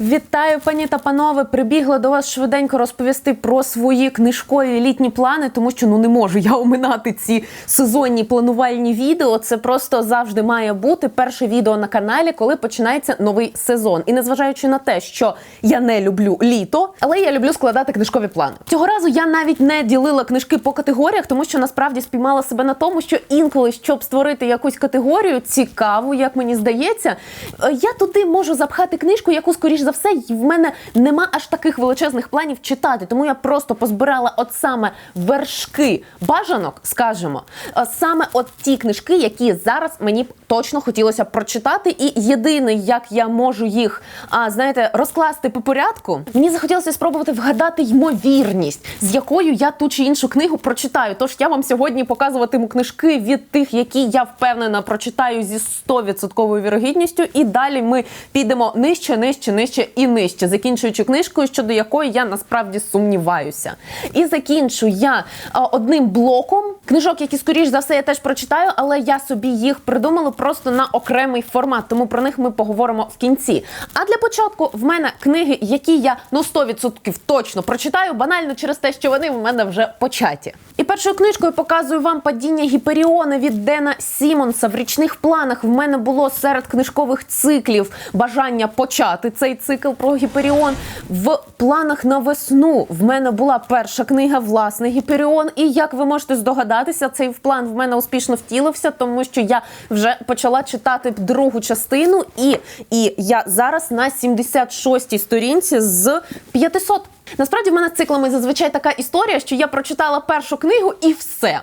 Вітаю, пані та панове. Прибігла до вас швиденько розповісти про свої книжкові літні плани, тому що ну не можу я оминати ці сезонні планувальні відео. Це просто завжди має бути перше відео на каналі, коли починається новий сезон. І незважаючи на те, що я не люблю літо, але я люблю складати книжкові плани. Цього разу я навіть не ділила книжки по категоріях, тому що насправді спіймала себе на тому, що інколи, щоб створити якусь категорію цікаву, як мені здається, е, я туди можу запхати книжку, яку скоріш за все в мене нема аж таких величезних планів читати. Тому я просто позбирала от саме вершки бажанок, скажімо, е, саме от ті книжки, які зараз мені б точно хотілося прочитати. І єдине, як я можу їх, а знаєте, розкласти по порядку, мені захотілося спробувати вгадати ймовірність, з якою я ту чи іншу книгу прочитаю. Тож я вам сьогодні показуватиму книжки від тих, які я впевнена прочитаю зі 100% вірогідністю. І далі ми підемо нижче, нижче, нижче і нижче, закінчуючи книжкою, щодо якої я насправді сумніваюся. І закінчу я одним блоком книжок, які скоріш за все я теж прочитаю, але я собі їх придумала просто на окремий формат. Тому про них ми поговоримо в кінці. А для початку в мене книги, які я ну 100% точно прочитаю, банально через те, що вони в мене вже початі. І першою книжкою показую вам падіння Гіперіона від Дена Сімонса. В річних планах в мене було серед книжкових циклів бажання почати цей цикл про Гіперіон. В планах на весну в мене була перша книга власне Гіперіон. І як ви можете здогадатися, цей план в мене успішно втілився, тому що я вже почала читати другу частину, і, і я зараз на 76-й сторінці з 500. Насправді в мене з циклами зазвичай така історія, що я прочитала першу книгу і все.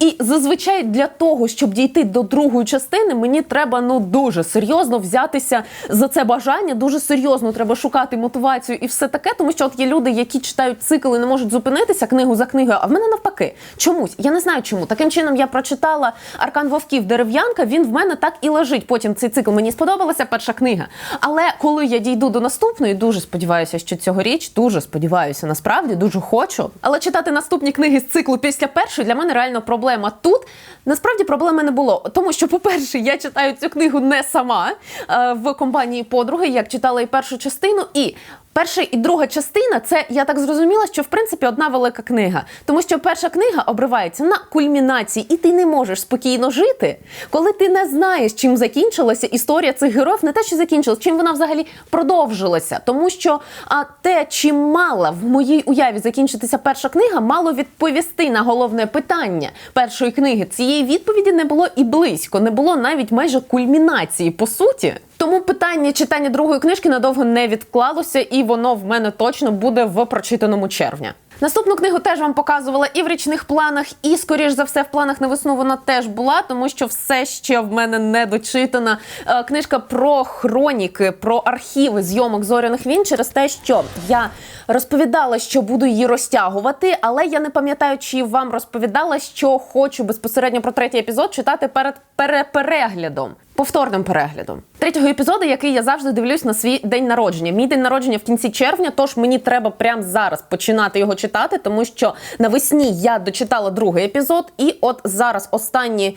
І зазвичай для того, щоб дійти до другої частини, мені треба ну дуже серйозно взятися за це бажання. Дуже серйозно треба шукати мотивацію і все таке, тому що от є люди, які читають цикл і не можуть зупинитися книгу за книгою. А в мене навпаки, чомусь я не знаю чому. Таким чином я прочитала Аркан Вовків Дерев'янка. Він в мене так і лежить. Потім цей цикл мені сподобалася перша книга. Але коли я дійду до наступної, дуже сподіваюся, що цьогоріч дуже сподіваюся, насправді дуже хочу. Але читати наступні книги з циклу після першої для мене реально проблема. Тут насправді проблеми не було. Тому що, по-перше, я читаю цю книгу не сама е, в компанії подруги, як читала і першу частину, і Перша і друга частина це я так зрозуміла, що в принципі одна велика книга, тому що перша книга обривається на кульмінації, і ти не можеш спокійно жити, коли ти не знаєш, чим закінчилася історія цих героїв, не те, що закінчилась, чим вона взагалі продовжилася. Тому що а те, чим мала в моїй уяві закінчитися перша книга, мало відповісти на головне питання першої книги. Цієї відповіді не було і близько, не було навіть майже кульмінації по суті. Тому питання читання другої книжки надовго не відклалося, і воно в мене точно буде в прочитаному червня. Наступну книгу теж вам показувала і в річних планах, і скоріш за все в планах на весну вона теж була, тому що все ще в мене не дочитана е, книжка про хроніки, про архіви зйомок зоряних війн через те, що я розповідала, що буду її розтягувати, але я не пам'ятаю, чи вам розповідала, що хочу безпосередньо про третій епізод читати перед перепереглядом. Повторним переглядом третього епізоду, який я завжди дивлюсь на свій день народження. Мій день народження в кінці червня, тож мені треба прямо зараз починати його читати, тому що навесні я дочитала другий епізод, і от зараз останні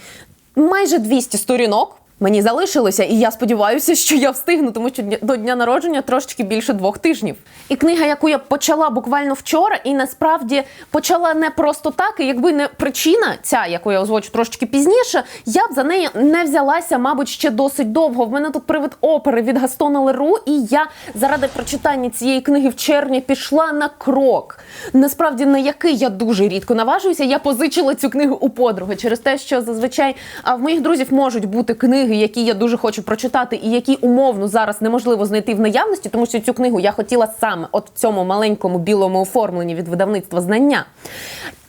майже 200 сторінок. Мені залишилося, і я сподіваюся, що я встигну, тому що до дня народження трошечки більше двох тижнів. І книга, яку я почала буквально вчора, і насправді почала не просто так. І якби не причина, ця яку я озвучу трошечки пізніше, я б за неї не взялася, мабуть, ще досить довго. В мене тут привид опери від Гастона Леру, і я заради прочитання цієї книги в червні пішла на крок. Насправді на який я дуже рідко наважуюся. Я позичила цю книгу у подруги через те, що зазвичай в моїх друзів можуть бути книги книги, які я дуже хочу прочитати, і які умовно зараз неможливо знайти в наявності, тому що цю книгу я хотіла саме от в цьому маленькому білому оформленні від видавництва знання.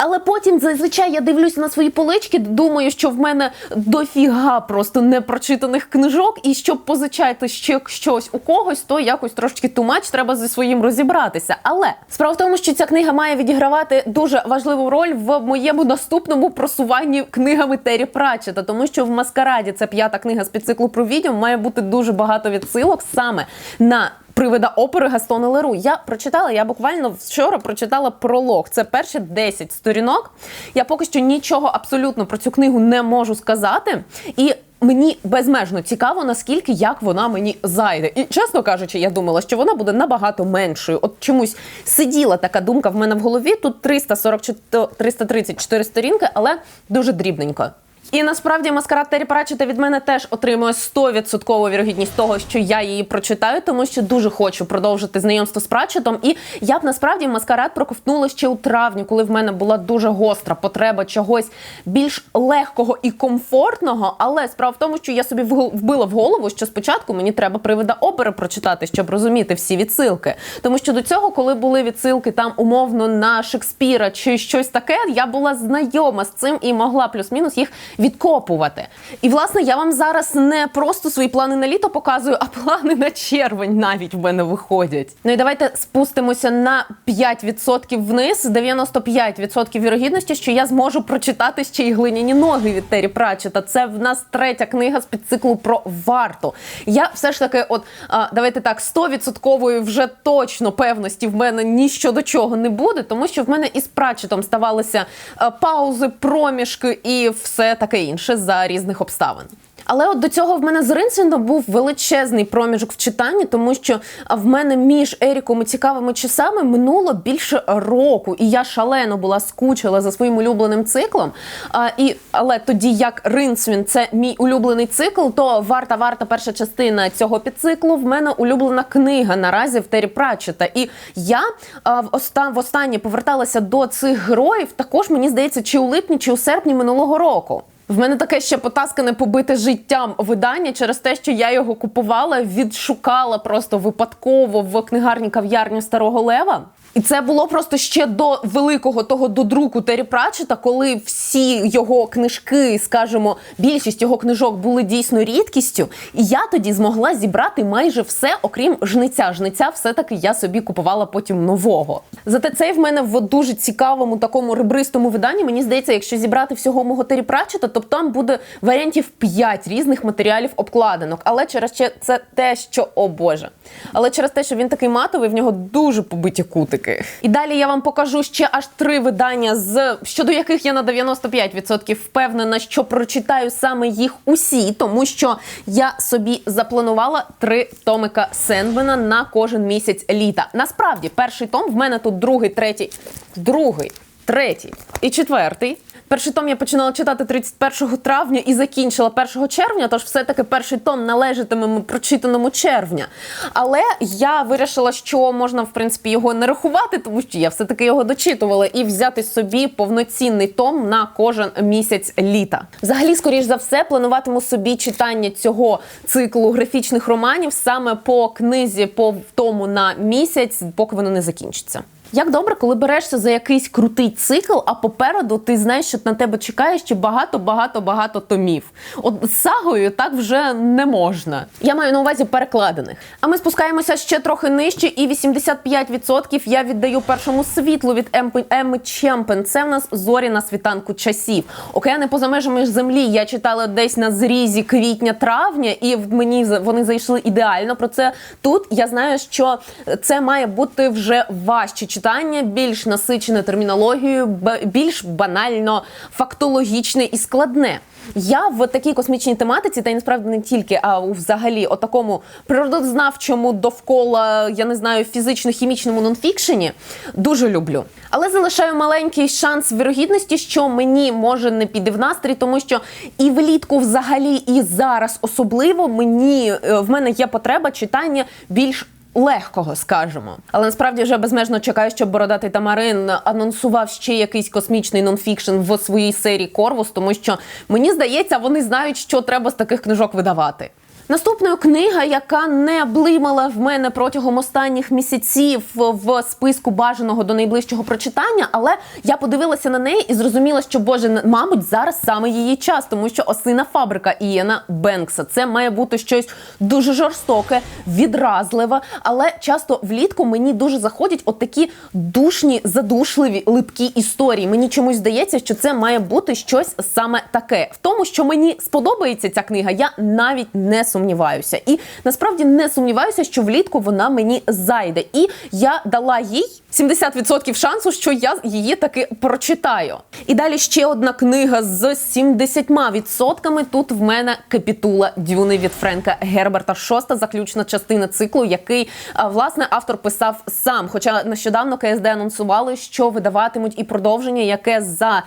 Але потім зазвичай я дивлюся на свої полички, думаю, що в мене дофіга просто непрочитаних книжок, і щоб позичати ще щось у когось, то якось трошки тумач, треба зі своїм розібратися. Але справа в тому, що ця книга має відігравати дуже важливу роль в моєму наступному просуванні книгами Террі Пратчета, тому що в маскараді це п'ята книга з підциклу про відьом, має бути дуже багато відсилок саме на привида опери Гастона Леру. Я прочитала, я буквально вчора прочитала пролог. Це перші 10 сторінок. Я поки що нічого абсолютно про цю книгу не можу сказати. І Мені безмежно цікаво, наскільки як вона мені зайде. І чесно кажучи, я думала, що вона буде набагато меншою. От чомусь сиділа така думка в мене в голові. Тут 344, 334 сторінки, але дуже дрібненько. І насправді маскарад Террі Пратчета від мене теж отримує 100% вірогідність того, що я її прочитаю, тому що дуже хочу продовжити знайомство з Пратчетом. І я б насправді маскарад проковтнула ще у травні, коли в мене була дуже гостра потреба чогось більш легкого і комфортного. Але справа в тому, що я собі вбила в голову, що спочатку мені треба привида опери прочитати, щоб розуміти всі відсилки. Тому що до цього, коли були відсилки там умовно на Шекспіра чи щось таке, я була знайома з цим і могла плюс-мінус їх відкопувати. І власне я вам зараз не просто свої плани на літо показую, а плани на червень навіть в мене виходять. Ну і давайте спустимося на 5% вниз. 95% вірогідності, що я зможу прочитати ще й глиняні ноги від Террі Пратчета. Це в нас третя книга з підциклу про варту. Я все ж таки, от а, давайте так, 100% вже точно певності в мене ні щодо чого не буде, тому що в мене із Пратчетом ставалися а, паузи, проміжки і все таке інше за різних обставин. Але от до цього в мене з Ринсвіндом був величезний проміжок в читанні, тому що в мене між Еріком і цікавими часами минуло більше року, і я шалено була скучила за своїм улюбленим циклом. А, і, але тоді, як Ринсвін це мій улюблений цикл, то варта варта перша частина цього підциклу в мене улюблена книга наразі в Террі Пратчета. І я а, в оста- востаннє поверталася до цих героїв, також мені здається, чи у липні, чи у серпні минулого року. В мене таке ще потаскане побите життям видання через те, що я його купувала, відшукала просто випадково в книгарні кав'ярні Старого Лева. І це було просто ще до великого того до друку Террі Пратчета, коли всі його книжки, скажімо, більшість його книжок були дійсно рідкістю. І я тоді змогла зібрати майже все, окрім жниця. Жниця все-таки я собі купувала потім нового. Зате цей в мене в дуже цікавому такому ребристому виданні. Мені здається, якщо зібрати всього мого Террі Пратчета, то там буде варіантів 5 різних матеріалів обкладинок. Але через че- це те, що о Боже. Але через те, що він такий матовий, в нього дуже побиті кутики. І далі я вам покажу ще аж три видання, з щодо яких я на 95% впевнена, що прочитаю саме їх усі, тому що я собі запланувала три томика Сенбена на кожен місяць літа. Насправді, перший том в мене тут другий, третій, другий, третій і четвертий. Перший том я починала читати 31 травня і закінчила 1 червня, тож все-таки перший том належатиме прочитаному червня. Але я вирішила, що можна, в принципі, його не рахувати, тому що я все-таки його дочитувала, і взяти собі повноцінний том на кожен місяць літа. Взагалі, скоріш за все, плануватиму собі читання цього циклу графічних романів саме по книзі, по тому на місяць, поки воно не закінчиться. Як добре, коли берешся за якийсь крутий цикл, а попереду ти знаєш, що на тебе чекає ще багато, багато, багато томів. От з сагою так вже не можна. Я маю на увазі перекладених. А ми спускаємося ще трохи нижче, і 85% я віддаю першому світлу від Емми Чемпен. Це в нас зорі на світанку часів. Океани поза межами землі. Я читала десь на зрізі квітня-травня, і в мені вони зайшли ідеально. Про це тут я знаю, що це має бути вже важче читання, більш насичене термінологією, більш банально фактологічне і складне. Я в такій космічній тематиці, та й насправді не тільки, а взагалі о такому природознавчому довкола, я не знаю, фізично-хімічному нонфікшені дуже люблю. Але залишаю маленький шанс вірогідності, що мені може не піде в настрій, тому що і влітку, взагалі, і зараз особливо мені е, в мене є потреба читання більш легкого, скажемо. Але насправді вже безмежно чекаю, щоб бородатий Тамарин анонсував ще якийсь космічний нонфікшн в своїй серії Корвус, тому що мені здається, вони знають, що треба з таких книжок видавати. Наступною книга, яка не блимала в мене протягом останніх місяців в списку бажаного до найближчого прочитання, але я подивилася на неї і зрозуміла, що боже, мабуть, зараз саме її час, тому що осина фабрика Ієна Бенкса. Це має бути щось дуже жорстоке, відразливе, але часто влітку мені дуже заходять от такі душні, задушливі, липкі історії. Мені чомусь здається, що це має бути щось саме таке. В тому, що мені сподобається ця книга, я навіть не сумніваюся. Сумніваюся. І насправді не сумніваюся, що влітку вона мені зайде. І я дала їй 70% шансу, що я її таки прочитаю. І далі ще одна книга з 70%. Тут в мене капітула Дюни від Френка Герберта. Шоста заключна частина циклу, який власне автор писав сам. Хоча нещодавно КСД анонсували, що видаватимуть і продовження, яке за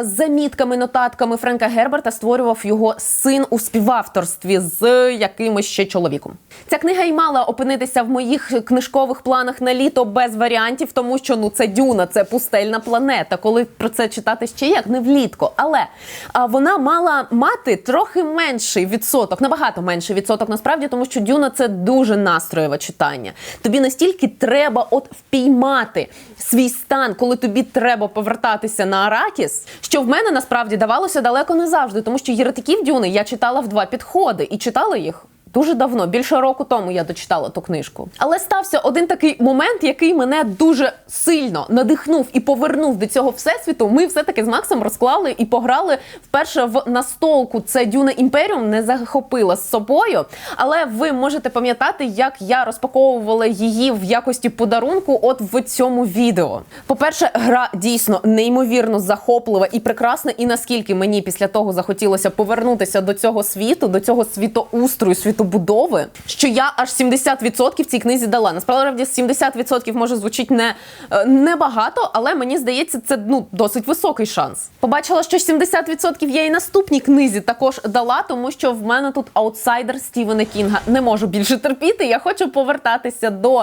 замітками, нотатками Френка Герберта створював його син у співавторстві з якимось ще чоловіком. Ця книга й мала опинитися в моїх книжкових планах на літо без варіантів, тому що ну це дюна, це пустельна планета. Коли про це читати ще як не влітку. Але а, вона мала мати трохи менший відсоток, набагато менший відсоток насправді, тому що дюна це дуже настроєве читання. Тобі настільки треба от впіймати свій стан, коли тобі треба повертатися на Аракіс, що в мене насправді давалося далеко не завжди, тому що єретиків дюни я читала в два підходи і читала їх. Дуже давно, більше року тому я дочитала ту книжку. Але стався один такий момент, який мене дуже сильно надихнув і повернув до цього всесвіту. Ми все-таки з Максом розклали і пограли вперше в настолку. Це Дюна Імперіум не захопила з собою. Але ви можете пам'ятати, як я розпаковувала її в якості подарунку, от в цьому відео. По-перше, гра дійсно неймовірно захоплива і прекрасна. І наскільки мені після того захотілося повернутися до цього світу, до цього світоустрою, світу будови, що я аж 70% цій книзі дала. Насправді 70% може звучить не, е, небагато, але мені здається, це ну досить високий шанс. Побачила, що 70% я і наступній книзі також дала, тому що в мене тут аутсайдер Стівена Кінга. Не можу більше терпіти. Я хочу повертатися до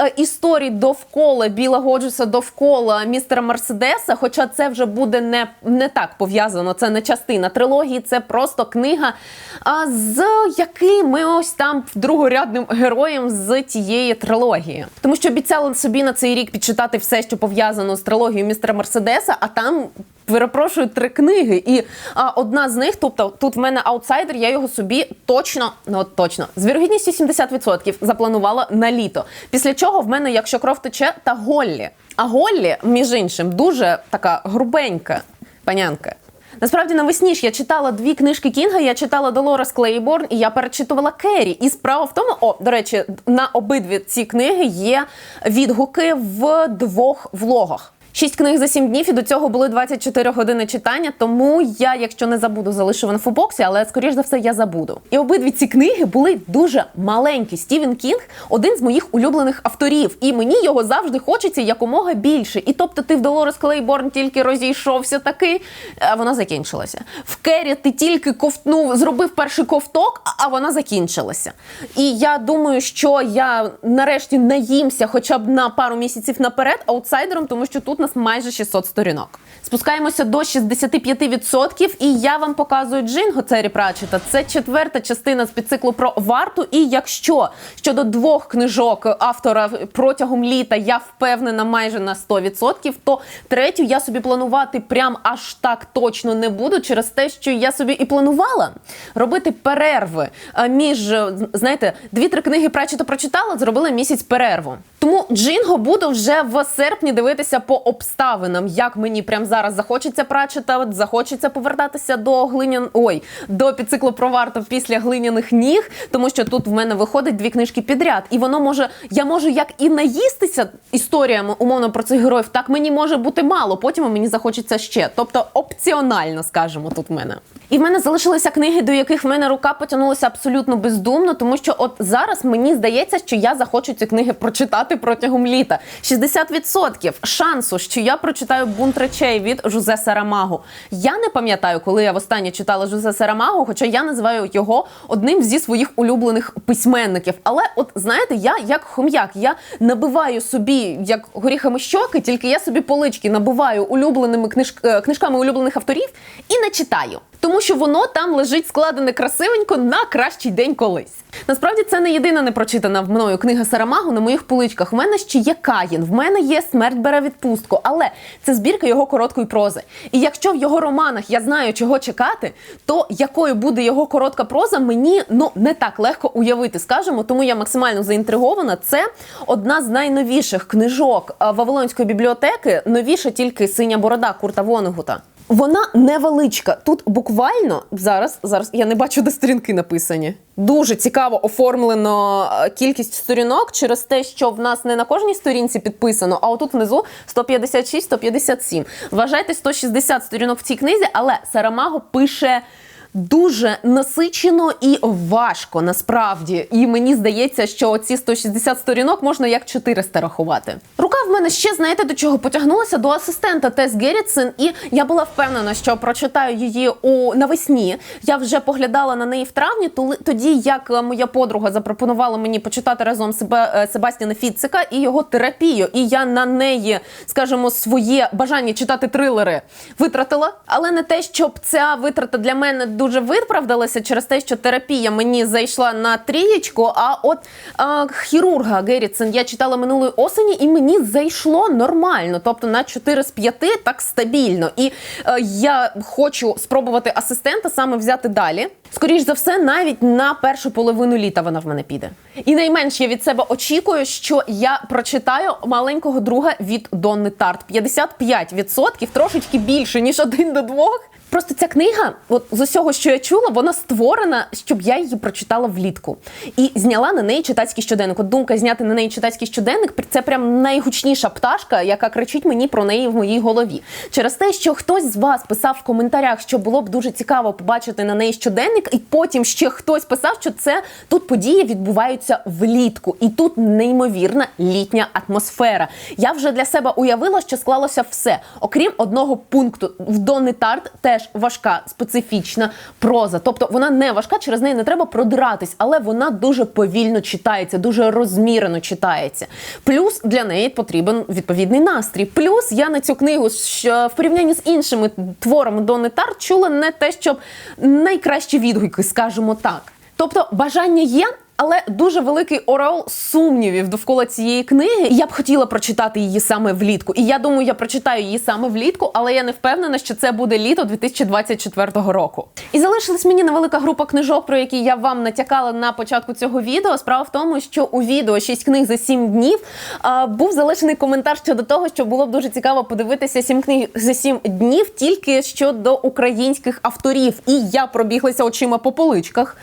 е, історій довкола Біла Годжеса, довкола містера Мерседеса. Хоча це вже буде не, не так пов'язано. Це не частина трилогії, це просто книга, а, з якими ось там другорядним героєм з тієї трилогії. Тому що обіцяла собі на цей рік підчитати все, що пов'язано з трилогією містера Мерседеса, а там. Перепрошую три книги, і а, одна з них, тобто тут в мене аутсайдер, я його собі точно, ну точно, з вірогідністю 70% запланувала на літо. Після чого в мене, якщо кров тече, та Голлі. А Голлі, між іншим, дуже така грубенька панянка. Насправді навесні ж я читала дві книжки Кінга. Я читала Долорес Клейборн і я перечитувала Керрі. І справа в тому, о, до речі, на обидві ці книги є відгуки в двох влогах. Шість книг за сім днів і до цього були 24 години читання. Тому я, якщо не забуду, залишу в інфобоксі, але скоріш за все я забуду. І обидві ці книги були дуже маленькі. Стівен Кінг один з моїх улюблених авторів, і мені його завжди хочеться якомога більше. І тобто, ти в Долорес Клейборн тільки розійшовся таки, а вона закінчилася. В Керрі ти тільки ковтнув, зробив перший ковток, а- вона закінчилася. І я думаю, що я нарешті наїмся хоча б на пару місяців наперед аутсайдером, тому що тут нас майже 600 сторінок. Спускаємося до 65%, і я вам показую Джинго Цері Пратчета. Це четверта частина з підциклу про варту. І якщо щодо двох книжок автора протягом літа я впевнена майже на 100%, то третю я собі планувати прям аж так точно не буду, через те, що я собі і планувала робити перерви е, між знаєте, дві-три книги Пратчета прочитала, зробила місяць перерву. Тому Джинго буду вже в серпні дивитися по обставинам, як мені прямо зараз захочеться Пратчета, захочеться повертатися до глинян... Ой, до підциклу про варту після глиняних ніг, тому що тут в мене виходить дві книжки підряд, і воно може, я можу як і наїстися історіями умовно про цих героїв, так мені може бути мало. Потім мені захочеться ще. Тобто опціонально, скажімо, тут в мене. І в мене залишилися книги, до яких в мене рука потягнулася абсолютно бездумно, тому що от зараз мені здається, що я захочу ці книги прочитати протягом літа. 60% шансу, що я прочитаю бунт речей від Жузе Сарамагу. Я не пам'ятаю, коли я востаннє читала Жузе Сарамагу, хоча я називаю його одним зі своїх улюблених письменників. Але, от знаєте, я як хом'як, я набиваю собі як горіхами щоки, тільки я собі полички набиваю улюбленими книж... е, книжками улюблених авторів і не читаю. Тому що воно там лежить складене красивенько на кращий день колись. Насправді це не єдина непрочитана мною книга Сарамагу на моїх поличках. В мене ще є Каїн, в мене є смерть бере відпустку, але це збірка його короткої прози. І якщо в його романах я знаю, чого чекати, то якою буде його коротка проза, мені ну не так легко уявити, скажімо. Тому я максимально заінтригована. Це одна з найновіших книжок а, Вавилонської бібліотеки. Новіша тільки синя борода Курта Вонегута. Вона невеличка. Тут буквально зараз, зараз я не бачу, де сторінки написані. Дуже цікаво оформлено е, кількість сторінок через те, що в нас не на кожній сторінці підписано, а отут внизу 156-157. Вважайте 160 сторінок в цій книзі, але Сарамаго пише. Дуже насичено і важко насправді. І мені здається, що ці 160 сторінок можна як 400 рахувати. Рука в мене ще знаєте до чого потягнулася до асистента Тес Геррітсен, і я була впевнена, що прочитаю її у навесні. Я вже поглядала на неї в травні. тоді як е, моя подруга запропонувала мені почитати разом себе е, Себастьяна Фіцика і його терапію. І я на неї, скажімо, своє бажання читати трилери витратила, але не те, щоб ця витрата для мене дуже виправдалася через те, що терапія мені зайшла на трієчку. А от а, хірурга Геррітсен я читала минулої осені, і мені зайшло нормально, тобто на 4 з 5 так стабільно. І е, я хочу спробувати асистента саме взяти далі. Скоріш за все, навіть на першу половину літа вона в мене піде. І найменш я від себе очікую, що я прочитаю маленького друга від Донни Тарт. 55%, трошечки більше ніж один до двох. Просто ця книга, от з усього, що я чула, вона створена, щоб я її прочитала влітку і зняла на неї читацький щоденник. От думка зняти на неї читацький щоденник це прям найгучніша пташка, яка кричить мені про неї в моїй голові. Через те, що хтось з вас писав в коментарях, що було б дуже цікаво побачити на неї щоденник, і потім ще хтось писав, що це тут події відбуваються влітку, і тут неймовірна літня атмосфера. Я вже для себе уявила, що склалося все, окрім одного пункту. В Донни Тарт теж важка специфічна проза. Тобто вона не важка, через неї не треба продиратись, але вона дуже повільно читається, дуже розмірено читається. Плюс для неї потрібен відповідний настрій. Плюс я на цю книгу в порівнянні з іншими творами Донни Тарт чула не те, щоб найкращі відгуки, скажімо так. Тобто бажання є. Але дуже великий орел сумнівів довкола цієї книги. Я б хотіла прочитати її саме влітку. І я думаю, я прочитаю її саме влітку, але я не впевнена, що це буде літо 2024 року. І залишилась мені невелика група книжок, про які я вам натякала на початку цього відео. Справа в тому, що у відео «6 книг за 7 днів був залишений коментар щодо того, що було б дуже цікаво подивитися 7 книг за 7 днів тільки щодо українських авторів. І я пробіглася очима по поличках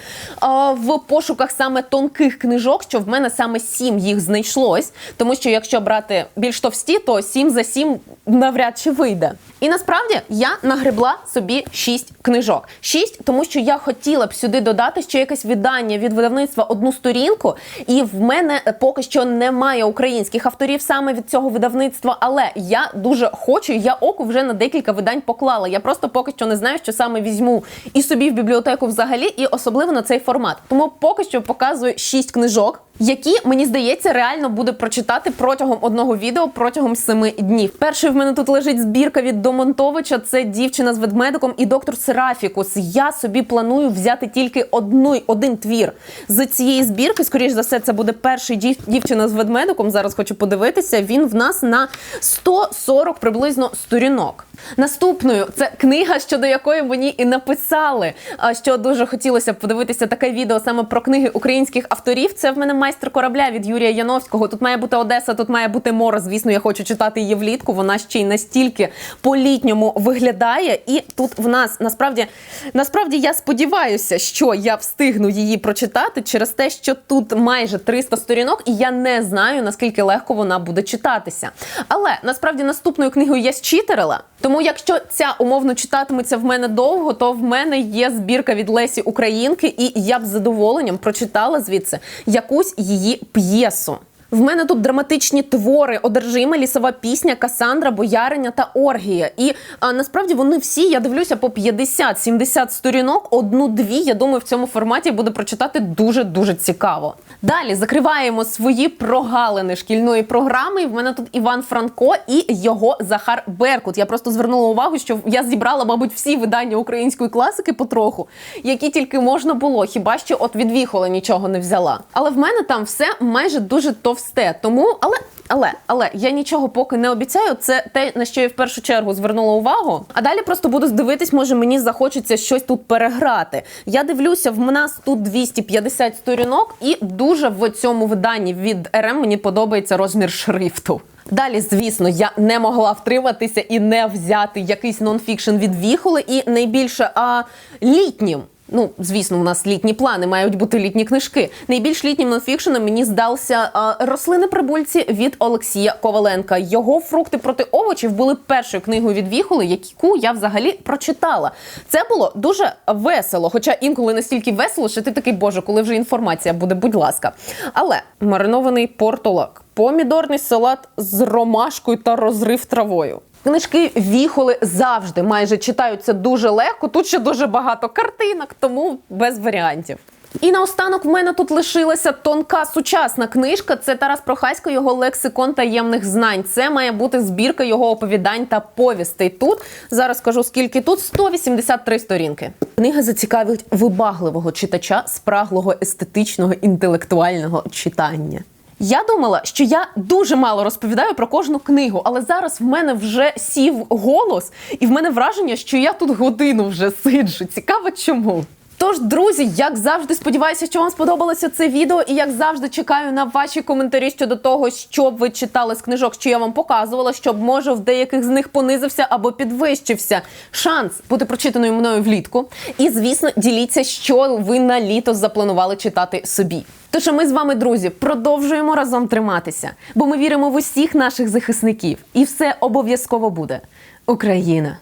в пошуках саме тонких книжок, що в мене саме 7 їх знайшлось. Тому що якщо брати більш товсті, то 7 за 7 навряд чи вийде. І насправді я нагребла собі 6 книжок. 6, тому що я хотіла б сюди додати ще якесь видання від видавництва одну сторінку. І в мене поки що немає українських авторів саме від цього видавництва. Але я дуже хочу, я оку вже на декілька видань поклала. Я просто поки що не знаю, що саме візьму і собі в бібліотеку взагалі, і особливо на цей формат. Тому поки що показую 6 книжок. Які мені здається реально буде прочитати протягом одного відео протягом семи днів. Перший в мене тут лежить збірка від Домонтовича. Це дівчина з ведмедиком і доктор Серафікус. Я собі планую взяти тільки одну один твір з цієї збірки. Скоріш за все, це буде перший дів- дівчина з ведмедиком. Зараз хочу подивитися. Він в нас на 140 приблизно сторінок. Наступною це книга, щодо якої мені і написали. а, Що дуже хотілося б подивитися таке відео саме про книги українських авторів. Це в мене майстер корабля від Юрія Яновського. Тут має бути Одеса, тут має бути море. Звісно, я хочу читати її влітку. Вона ще й настільки по-літньому виглядає. І тут в нас насправді насправді я сподіваюся, що я встигну її прочитати через те, що тут майже 300 сторінок, і я не знаю наскільки легко вона буде читатися. Але насправді наступною книгою я зчитерила. Тому, якщо ця умовно читатиметься в мене довго, то в мене є збірка від Лесі Українки, і я б з задоволенням прочитала звідси якусь її п'єсу. В мене тут драматичні твори, одержима лісова пісня, Касандра, Бояриня та Оргія. І а, насправді вони всі, я дивлюся, по 50-70 сторінок, одну-дві. Я думаю, в цьому форматі буде прочитати дуже дуже цікаво. Далі закриваємо свої прогалини шкільної програми. В мене тут Іван Франко і його Захар Беркут. Я просто звернула увагу, що я зібрала, мабуть, всі видання української класики потроху, які тільки можна було. Хіба що от від Віхола нічого не взяла. Але в мене там все майже дуже товсте. Тому, але. Але але я нічого поки не обіцяю. Це те, на що я в першу чергу звернула увагу. А далі просто буду дивитись, може мені захочеться щось тут переграти. Я дивлюся, в нас тут 250 сторінок, і дуже в цьому виданні від РМ мені подобається розмір шрифту. Далі, звісно, я не могла втриматися і не взяти якийсь нонфікшн від Віхоли, і найбільше а літнім. Ну, звісно, у нас літні плани, мають бути літні книжки. Найбільш літнім нонфікшеном мені здався рослини прибульці від Олексія Коваленка. Його фрукти проти овочів були першою книгою від Віхоли, яку я взагалі прочитала. Це було дуже весело, хоча інколи настільки весело, що ти такий боже, коли вже інформація буде, будь ласка. Але маринований портулак, помідорний салат з ромашкою та розрив травою. Книжки віхоли завжди майже читаються дуже легко. Тут ще дуже багато картинок, тому без варіантів. І наостанок в мене тут лишилася тонка сучасна книжка. Це Тарас Прохасько, його лексикон таємних знань. Це має бути збірка його оповідань та повістей. Тут зараз скажу скільки тут 183 сторінки. Книга зацікавить вибагливого читача, спраглого естетичного інтелектуального читання. Я думала, що я дуже мало розповідаю про кожну книгу, але зараз в мене вже сів голос, і в мене враження, що я тут годину вже сиджу. Цікаво, чому. Тож, друзі, як завжди, сподіваюся, що вам сподобалося це відео, і як завжди чекаю на ваші коментарі щодо того, що б ви читали з книжок, що я вам показувала, щоб може в деяких з них понизився або підвищився шанс бути прочитаною мною влітку. І звісно, діліться, що ви на літо запланували читати собі. Тож ми з вами, друзі, продовжуємо разом триматися, бо ми віримо в усіх наших захисників, і все обов'язково буде. Україна